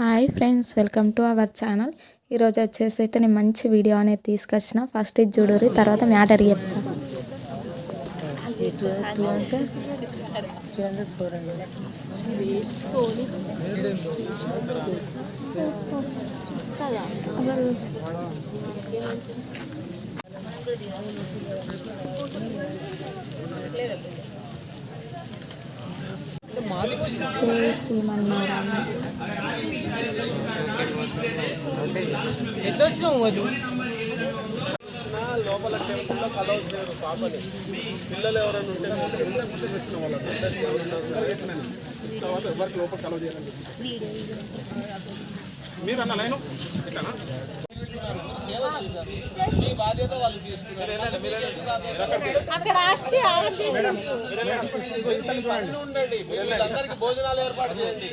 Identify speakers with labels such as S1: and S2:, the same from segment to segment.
S1: Hi friends welcome to our channel. ఈరోజు వచ్చేసి అయితే నేను మంచి వీడియో అనేది తీసుకొచ్చిన. ఫస్ట్ ఇది చూడరు తర్వాత మ్యాటర్ చెప్తా. జై శ్రీమన్నారాయణ.
S2: లోపల టెంపుల్లో కలవ చేయరు పాపని. పిల్లలు ఎవరైనా ఉంటే పెట్టిన వాళ్ళు తర్వాత ఎవరికి లోపల కలవ చేయాలని మీరు అన్న లైను? ఇట్లానా మీ బాధ్యత వాళ్ళు తీసుకున్నారు
S3: అక్కడ వచ్చి ఆగం చేసి
S2: ఉండండి వీళ్ళందరికీ భోజనాలు ఏర్పాటు చేయండి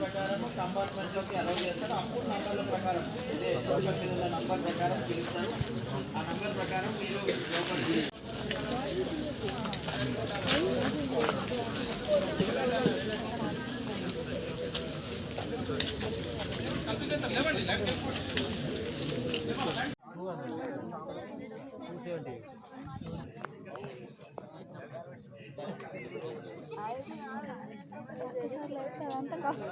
S2: ప్రకారం కంపార్ట్మెంట్లోకి అలౌ చేస్తారు. అప్పుడు నంబర్ల ప్రకారం ఇదే పిల్లల నంబర్ ప్రకారం పిలుస్తారు. ఆ నంబర్ ప్రకారం మీరు లోపలికి టూ ఒక్కసారి లైఫ్ అదంతా కావాలి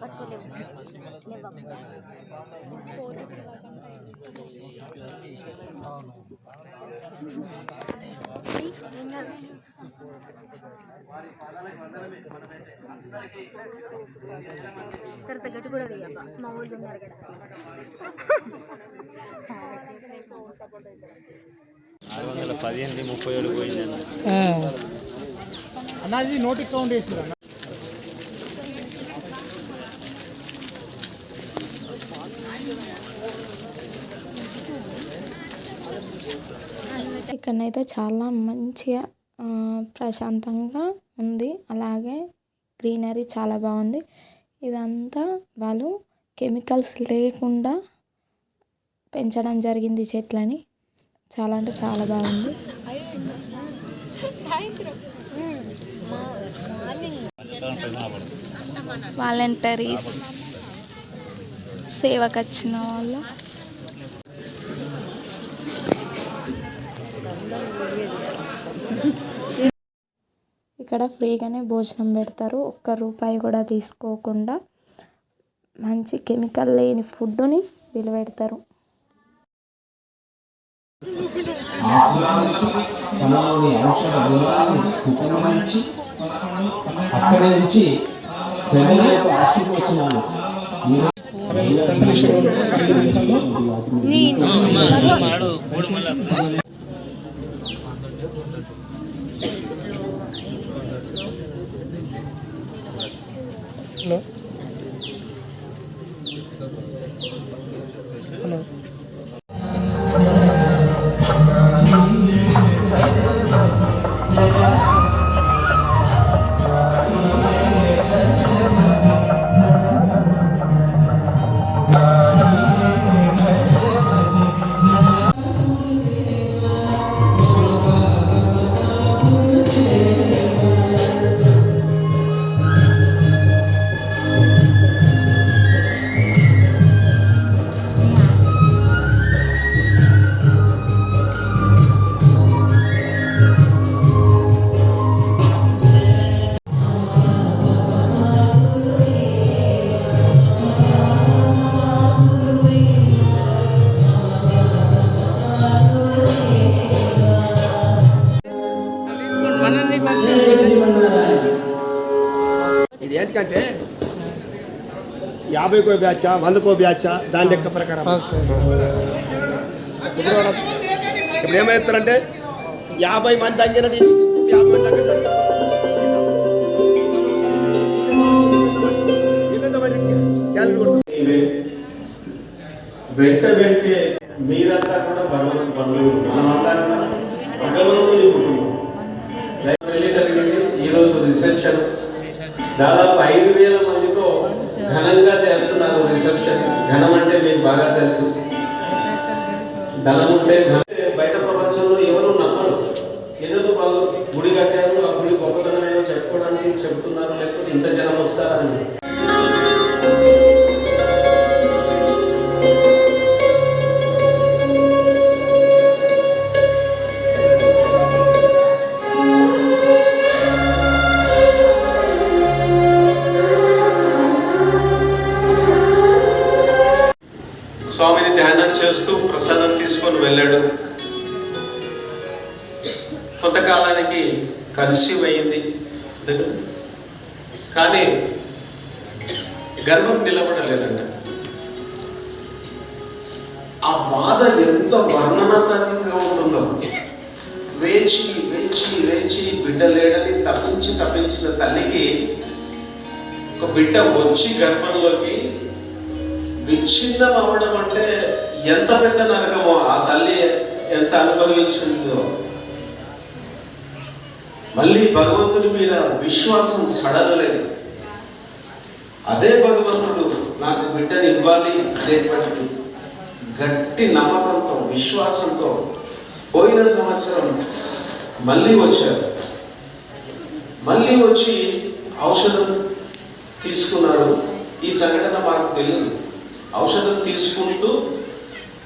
S2: పట్టుకోలేవు
S3: తర్వాత గట్టు కూడా తీయబ్బా మా ఊళ్ళు ఉన్నారు కదా.
S4: ఆరు వందల పదిహేను ముప్పై ఏడు పోయిందన్న
S2: అన్నది నోటికి కౌంట్ చేసిరా
S1: ఇక్కడనైతే చాలా మంచిగా ప్రశాంతంగా ఉంది. అలాగే గ్రీనరీ చాలా బాగుంది. ఇదంతా వాళ్ళు కెమికల్స్ లేకుండా పెంచడం జరిగింది చెట్లని. చాలా అంటే చాలా బాగుంది. వాలంటరీస్ సేవకు వచ్చిన వాళ్ళు. ఇక్కడ ఫ్రీగానే భోజనం పెడతారు. ఒక్క రూపాయి కూడా తీసుకోకుండా మంచి కెమికల్ లేని ఫుడ్ని
S5: అక్కడి నుంచి ప్రజల యొక్క
S6: ఏంటంటే యాభైకో బ్యాచా వందకో బ్యాచా దాని లెక్క ప్రకారం. ఇప్పుడు ఏమవుతారంటే యాభై మంది తగ్గినది యాభై మంది
S7: వెంట వెంటే మీరంతా కూడా భగవంతు బంధువులు మనమంతా కూడా భగవంతుని కుటుంబం రైతు పెళ్ళి జరిగింది ఈ రోజు రిసెప్షన్. దాదాపు ఐదు వేల మందితో ఘనంగా చేస్తున్నారు రిసెప్షన్. ఘనం అంటే మీకు బాగా తెలుసు. ధనం ఉంటే బయట ప్రపంచంలో ఎవరు నమ్మరు. ఎందుకు వాళ్ళు గుడి కట్టారు ఆ గుడి గొప్పతనం ఏదో చెప్పుకోవడానికి చెప్తున్నారు లేకపోతే ఇంత జనం చేస్తూ ప్రసాదం తీసుకొని వెళ్ళాడు. కొంతకాలానికి కన్సీవ్ అయింది కానీ గర్భం నిలబడలేదంట. ఆ బాధ ఎంత వర్ణనాతీతంగా ఉంటుందో. వేచి వేచి వేచి బిడ్డ లేడని తప్పించి తప్పించిన తల్లికి ఒక బిడ్డ వచ్చి గర్భంలోకి విచ్ఛిన్నం అవ్వడం అంటే ఎంత పెద్ద నరకమో ఆ తల్లి ఎంత అనుభవించిందో. మళ్ళీ భగవంతుడి మీద విశ్వాసం సడలలేదు అదే భగవంతుడు నాకు బిడ్డని ఇవ్వాలి అనేటువంటి గట్టి నమ్మకంతో విశ్వాసంతో పోయిన సంవత్సరం మళ్ళీ వచ్చారు మళ్ళీ వచ్చి ఔషధం తీసుకున్నారు ఈ సంఘటన మాకు తెలియదు. ఔషధం తీసుకుంటూ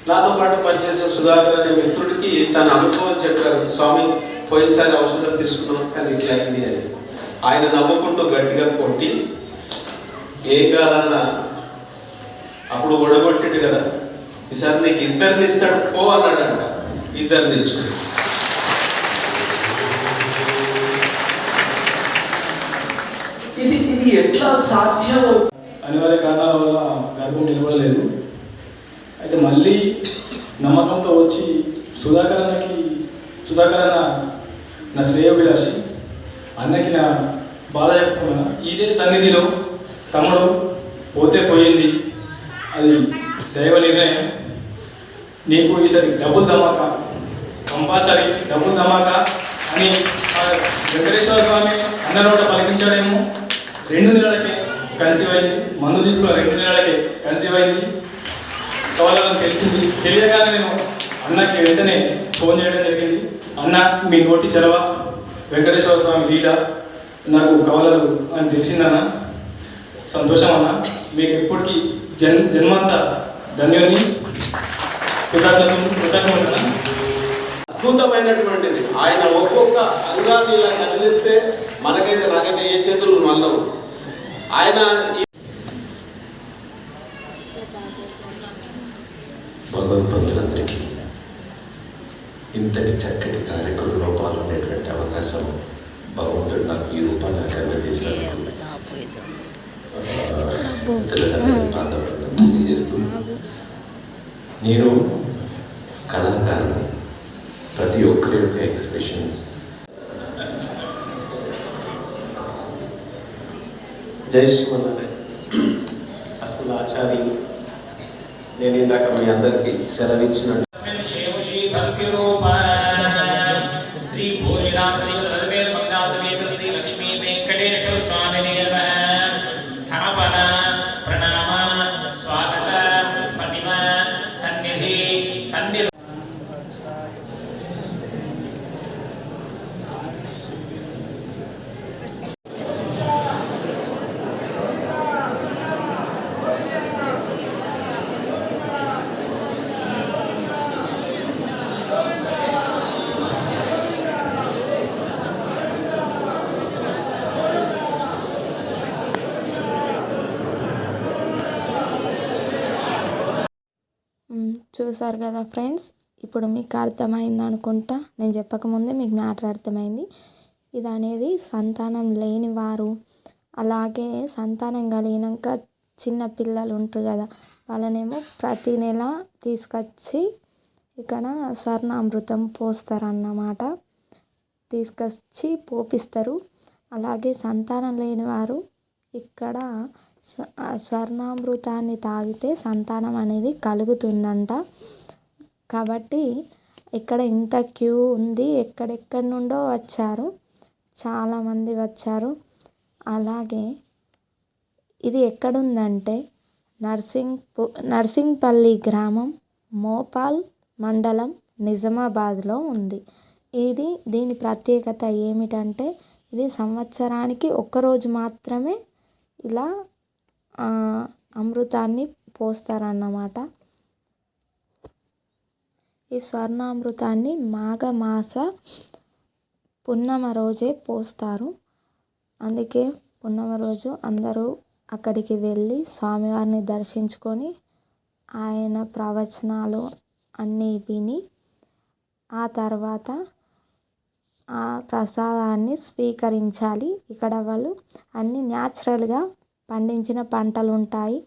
S7: నాతో పాటు పనిచేసే సుధాకర్ అనే మిత్రుడికి తన అనుభవం చెప్పారు. స్వామి పోయినసారి ఔషధం తీసుకున్నాం కానీ ఇట్లా అయింది అని. ఆయన నవ్వుకుంటూ గట్టిగా కొట్టి ఏం కాదన్నా అప్పుడు ఒడగొట్టిండు కదా. ఈసారి నీకు ఇద్దరిని ఇస్తాడు పో అన్నాడంట. ఇద్దరిని ఇచ్చాడు ఇది ఇది ఎట్లా సాధ్యం?
S8: అనివార్య కారణాల వల్ల గర్భం నిలబడలేదు. అయితే మళ్ళీ నమ్మకంతో వచ్చి సుధాకర్ అన్నకి సుధాకర్ అన్న నా శ్రేయోభిలాషి అన్నకి నా బాధ చెప్పుకున్నా ఇదే సన్నిధిలో తమ్ముడు పోతే పోయింది. అది దైవ నిర్ణయం. నీకు ఈసారి డబుల్ ధమాకా కంపల్సరీ డబుల్ ధమాకా అని వెంకటేశ్వర స్వామి అన్న నోట పలికించాడేమో. రెండు నెలలకే కన్సీవ్ అయింది. మందు తీసుకున్న రెండు నెలలకే కన్సీవ్ అయింది. కావాలని తెలిసింది తెలియగానే నేను అన్నకి వెంటనే ఫోన్ చేయడం జరిగింది. అన్న మీ నోటి చలవ వెంకటేశ్వర స్వామి లీల నాకు కవలదు అని తెలిసిందన్న. సంతోషం అన్న. మీకు ఎప్పటికీ జన్ జన్మంతా ధన్యుని కృతజ్ఞతలు కృతజ్ఞతలు
S7: అద్భుతమైనటువంటిది. ఆయన ఒక్కొక్క అంగాన్ని ఇలా కదిలిస్తే మనకైతే నాకైతే ఏ చేతులు మళ్ళవు ఆయన
S9: భగవద్బంధులందరికీ ఇంతటి చక్కటి కార్యక్రమంలో పాల్గొనేటువంటి అవకాశం భగవంతుడు నాకు ఈ రూపాన్ని నాకు అందజేసినందుకు. తెలియజేస్తూ నేను కళాకారుని ప్రతి ఒక్కరి యొక్క ఎక్స్ప్రెషన్స్.
S7: జై శ్రీమన్నారాయణ. అసలు ఆచార్యులు నేను ఇందాక మీ అందరికీ
S1: సెలవిచ్చినట్టు చూసారు కదా ఫ్రెండ్స్? ఇప్పుడు మీకు అర్థమైంది అనుకుంటా. నేను చెప్పకముందే మీకు మ్యాటర్ అర్థమైంది. ఇది అనేది సంతానం లేని వారు. అలాగే సంతానం కలిగినాక చిన్న పిల్లలు ఉంటారు కదా వాళ్ళనేమో ప్రతి నెల తీసుకొచ్చి ఇక్కడ స్వర్ణామృతం పోస్తారన్నమాట. తీసుకొచ్చి పోపిస్తారు. అలాగే సంతానం లేని వారు ఇక్కడ స్వర్ణామృతాన్ని తాగితే సంతానం అనేది కలుగుతుందంట. కాబట్టి ఇక్కడ ఇంత క్యూ ఉంది ఎక్కడెక్కడి నుండో వచ్చారు చాలామంది వచ్చారు. అలాగే ఇది ఎక్కడుందంటే నర్సింగ్ నర్సింగ్పల్లి గ్రామం మోపాల్ మండలం నిజామాబాద్లో ఉంది. ఇది దీని ప్రత్యేకత ఏమిటంటే ఇది సంవత్సరానికి ఒక్కరోజు మాత్రమే ఇలా అమృతాన్ని పోస్తారన్నమాట. ఈ స్వర్ణామృతాన్ని మాఘమాస పున్నమ రోజే పోస్తారు. అందుకే పున్నమ రోజు అందరూ అక్కడికి వెళ్ళి స్వామివారిని దర్శించుకొని ఆయన ప్రవచనాలు అన్నీ విని ఆ తర్వాత ఆ ప్రసాదాన్ని స్వీకరించాలి. ఇక్కడ వాళ్ళు అన్నీ న్యాచురల్గా పండించిన పంటలు ఉంటాయి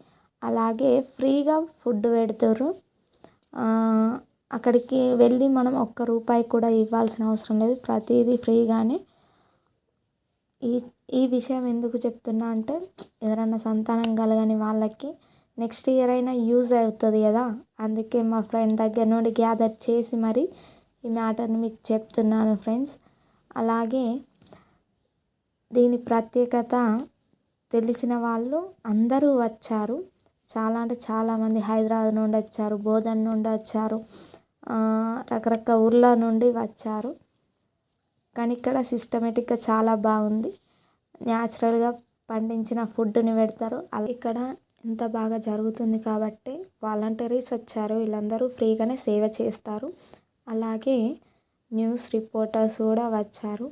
S1: అలాగే ఫ్రీగా ఫుడ్ పెడతారు అక్కడికి వెళ్ళి మనం ఒక్క రూపాయి కూడా ఇవ్వాల్సిన అవసరం లేదు. ప్రతిదీ ఫ్రీగానే. ఈ ఈ విషయం ఎందుకు చెప్తున్నా అంటే ఎవరైనా సంతానం కలగని వాళ్ళకి నెక్స్ట్ ఇయర్ అయినా యూజ్ అవుతుంది కదా. అందుకే మా ఫ్రెండ్ దగ్గర నుండి గ్యాదర్ చేసి మరి ఈ మ్యాటర్ని మీకు చెప్తున్నాను ఫ్రెండ్స్. అలాగే దీని ప్రత్యేకత తెలిసిన వాళ్ళు అందరూ వచ్చారు. చాలా అంటే చాలామంది హైదరాబాద్ నుండి వచ్చారు బోధన్ నుండి వచ్చారు రకరకాల ఊర్ల నుండి వచ్చారు. కానీ ఇక్కడ సిస్టమేటిక్గా చాలా బాగుంది. న్యాచురల్గా పండించిన ఫుడ్ని పెడతారు. అలా ఇక్కడ ఇంత బాగా జరుగుతుంది కాబట్టి వాలంటీర్స్ వచ్చారు. వీళ్ళందరూ ఫ్రీగానే సేవ చేస్తారు. అలాగే న్యూస్ రిపోర్టర్స్ కూడా వచ్చారు.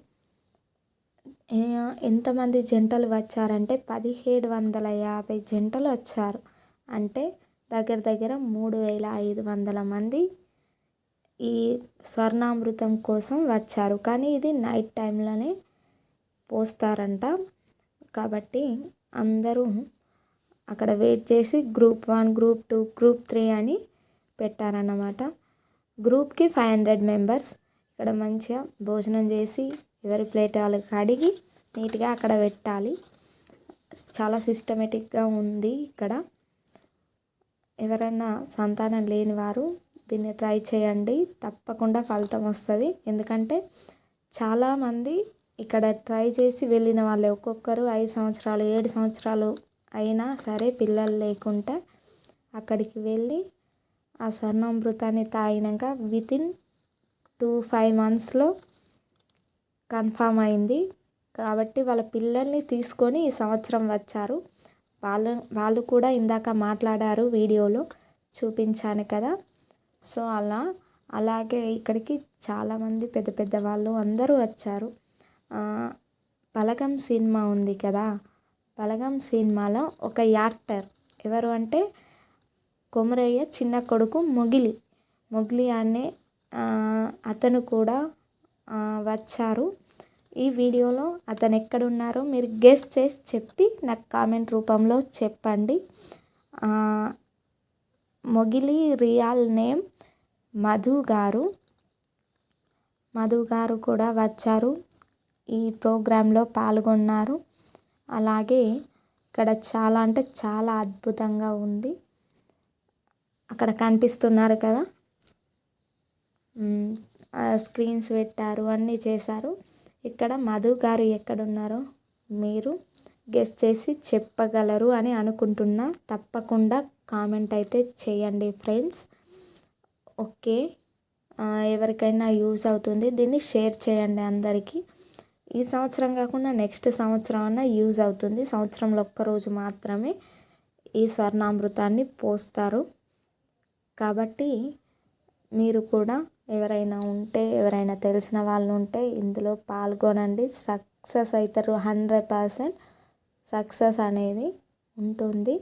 S1: ఎంతమంది జంటలు వచ్చారంటే పదిహేడు వందల యాభై జంటలు వచ్చారు. అంటే దగ్గర దగ్గర మూడు వేల ఐదు వందల మంది ఈ స్వర్ణామృతం కోసం వచ్చారు. కానీ ఇది నైట్ టైంలోనే పోస్తారంట. కాబట్టి అందరూ అక్కడ వెయిట్ చేసి group one group two group three అని పెట్టారన్నమాట. గ్రూప్కి ఫైవ్ హండ్రెడ్ మెంబర్స్ ఇక్కడ మంచిగా భోజనం చేసి ఎవరి ప్లేట్ వాళ్ళకి కడిగి నీట్గా అక్కడ పెట్టాలి. చాలా సిస్టమేటిక్గా ఉంది ఇక్కడ. ఎవరైనా సంతానం లేని వారు దీన్ని ట్రై చేయండి. తప్పకుండా ఫలితం వస్తుంది. ఎందుకంటే చాలామంది ఇక్కడ ట్రై చేసి వెళ్ళిన వాళ్ళే. ఒక్కొక్కరు ఐదు సంవత్సరాలు ఏడు సంవత్సరాలు అయినా సరే పిల్లలు లేకుండా అక్కడికి వెళ్ళి ఆ స్వర్ణామృతాన్ని తాగినాక వితిన్ టూ ఫైవ్ మంత్స్లో కన్ఫామ్ అయింది. కాబట్టి వాళ్ళ పిల్లల్ని తీసుకొని ఈ సంవత్సరం వచ్చారు. వాళ్ళ వాళ్ళు కూడా ఇందాక మాట్లాడారు వీడియోలో చూపించాను కదా. సో అలా అలాగే ఇక్కడికి చాలామంది పెద్ద పెద్ద వాళ్ళు అందరూ వచ్చారు. బలగం సినిమా ఉంది కదా. బలగం సినిమాలో ఒక యాక్టర్ ఎవరు అంటే కొమరయ్య చిన్న కొడుకు మొగిలి. మొగిలి అనే అతను కూడా వచ్చారు. ఈ వీడియోలో అతను ఎక్కడున్నారో మీరు గెస్ చేసి చెప్పి నాకు కామెంట్ రూపంలో చెప్పండి. మొగిలి రియల్ నేమ్ మధు గారు. మధు గారు కూడా వచ్చారు. ఈ ప్రోగ్రాంలో పాల్గొన్నారు. అలాగే ఇక్కడ చాలా అంటే చాలా అద్భుతంగా ఉంది. అక్కడ కనిపిస్తున్నారు కదా? స్క్రీన్స్ పెట్టారు అన్నీ చేశారు. ఇక్కడ మధు గారు ఎక్కడున్నారో మీరు గెస్ చేసి చెప్పగలరు అని అనుకుంటున్నా. తప్పకుండా కామెంట్ అయితే చేయండి ఫ్రెండ్స్. ఓకే. ఎవరికైనా యూస్ అవుతుంది దీన్ని షేర్ చేయండి అందరికీ. ఈ సంవత్సరం కాకుండా నెక్స్ట్ సంవత్సరం అన్న యూజ్ అవుతుంది. సంవత్సరంలో ఒక్కరోజు మాత్రమే ఈ స్వర్ణామృతాన్ని పోస్తారు. కాబట్టి మీరు కూడా ఎవరైనా ఉంటే ఎవరైనా తెలిసిన వాళ్ళు ఉంటే ఇందులో పాల్గొనండి. సక్సెస్ అవుతారు హండ్రెడ్ పర్సెంట్ సక్సెస్ అనేది ఉంటుంది.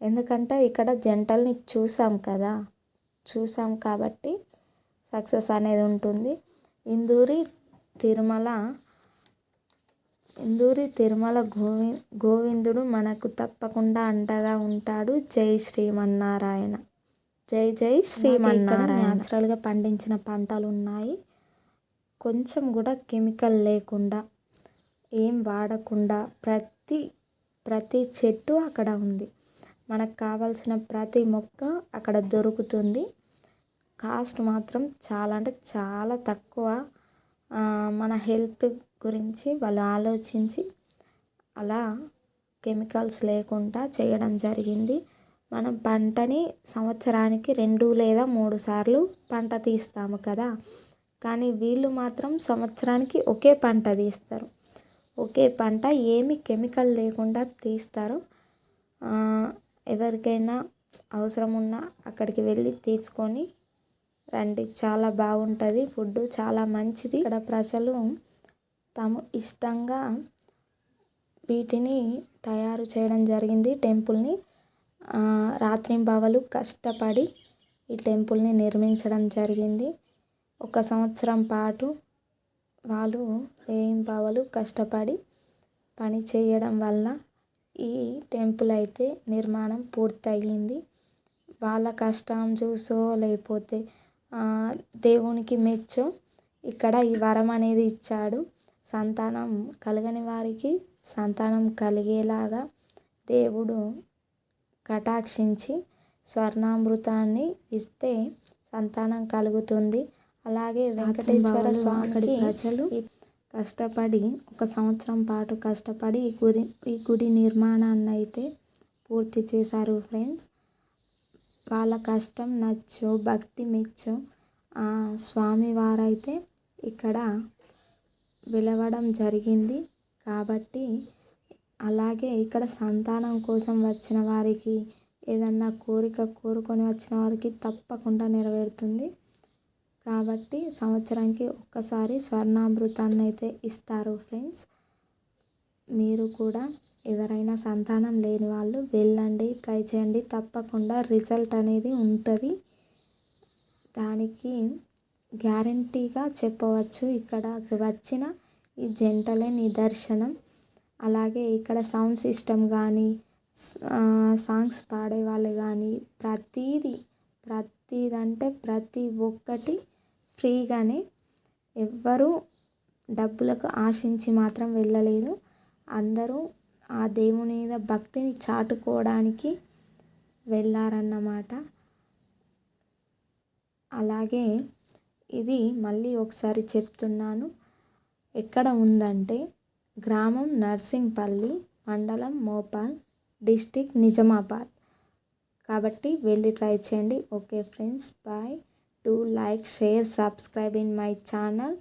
S1: ఎందుకంటే ఇక్కడ జంటల్ని చూసాం కదా చూసాం కాబట్టి సక్సెస్ అనేది ఉంటుంది. ఇందూరి తిరుమల ఇందూరి తిరుమల గోవి గోవిందుడు మనకు తప్పకుండా అండగా ఉంటాడు. జై శ్రీమన్నారాయణ. జై జై శ్రీమన్నారాయణ. న్యాచురల్గా పండించిన పంటలు ఉన్నాయి కొంచెం కూడా కెమికల్ లేకుండా ఏం వాడకుండా ప్రతి ప్రతి చెట్టు అక్కడ ఉంది. మనకు కావాల్సిన ప్రతి మొక్క అక్కడ దొరుకుతుంది. కాస్ట్ మాత్రం చాలా అంటే చాలా తక్కువ. మన హెల్త్ గురించి వాళ్ళు ఆలోచించి అలా కెమికల్స్ లేకుండా చేయడం జరిగింది. మనం పంటని సంవత్సరానికి రెండు లేదా మూడు సార్లు పంట తీస్తాము కదా. కానీ వీళ్ళు మాత్రం సంవత్సరానికి ఒకే పంట తీస్తారు. ఒకే పంట ఏమి కెమికల్ లేకుండా తీస్తారు. ఎవరికైనా అవసరం ఉన్నా అక్కడికి వెళ్ళి తీసుకొని రండి. చాలా బాగుంటుంది ఫుడ్ చాలా మంచిది. ఇక్కడ ప్రజలు తాము ఇష్టంగా వీటిని తయారు చేయడం జరిగింది టెంపుల్ని. రాత్రింబవలు కష్టపడి ఈ టెంపుల్ని నిర్మించడం జరిగింది. ఒక సంవత్సరం పాటు వాళ్ళు రేయింబవళ్ళు కష్టపడి పని చేయడం వల్ల ఈ టెంపుల్ అయితే నిర్మాణం పూర్తయింది. వాళ్ళ కష్టం చూసో లేకపోతే దేవునికి మెచ్చో ఇక్కడ ఈ వరం అనేది ఇచ్చాడు. సంతానం కలగని వారికి సంతానం కలిగేలాగా దేవుడు కటాక్షించి స్వర్ణామృతాన్ని ఇస్తే సంతానం కలుగుతుంది. అలాగే వెంకటేశ్వర స్వామికి ప్రజలు కష్టపడి ఒక సంవత్సరం పాటు కష్టపడి ఈ గుడి ఈ గుడి నిర్మాణాన్ని అయితే పూర్తి చేశారు ఫ్రెండ్స్. వాళ్ళ కష్టం నచ్చు భక్తి మెచ్చు ఆ స్వామివారైతే ఇక్కడ వెలవడం జరిగింది. కాబట్టి అలాగే ఇక్కడ సంతానం కోసం వచ్చిన వారికి ఏదన్నా కోరిక కోరుకొని వచ్చిన వారికి తప్పకుండా నెరవేరుతుంది. కాబట్టి సంవత్సరానికి ఒక్కసారి స్వర్ణామృతాన్ని అయితే ఇస్తారు ఫ్రెండ్స్. మీరు కూడా ఎవరైనా సంతానం లేని వాళ్ళు వెళ్ళండి ట్రై చేయండి. తప్పకుండా రిజల్ట్ అనేది ఉంటుంది. దానికి గ్యారంటీగా చెప్పవచ్చు. ఇక్కడ వచ్చిన ఈ జంటలే నిదర్శనం. అలాగే ఇక్కడ సౌండ్ సిస్టమ్ కానీ సాంగ్స్ పాడే వాళ్ళు కానీ ప్రతీది ప్రతీదంటే ప్రతి ఒక్కటి ఫ్రీగానే ఎవ్వరూ డబ్బులకు ఆశించి మాత్రం వెళ్ళలేదు. అందరూ ఆ దేవుని మీద భక్తిని చాటుకోవడానికి వెళ్ళారన్నమాట. అలాగే ఇది మళ్ళీ ఒకసారి చెప్తున్నాను. ఎక్కడ ఉందంటే గ్రామం నర్సింగ్పల్లి మండలం మోపాల్ డిస్టిక్ నిజామాబాద్. కాబట్టి వెళ్ళి ట్రై చేయండి. Okay friends bye. Do like share subscribe in my channel.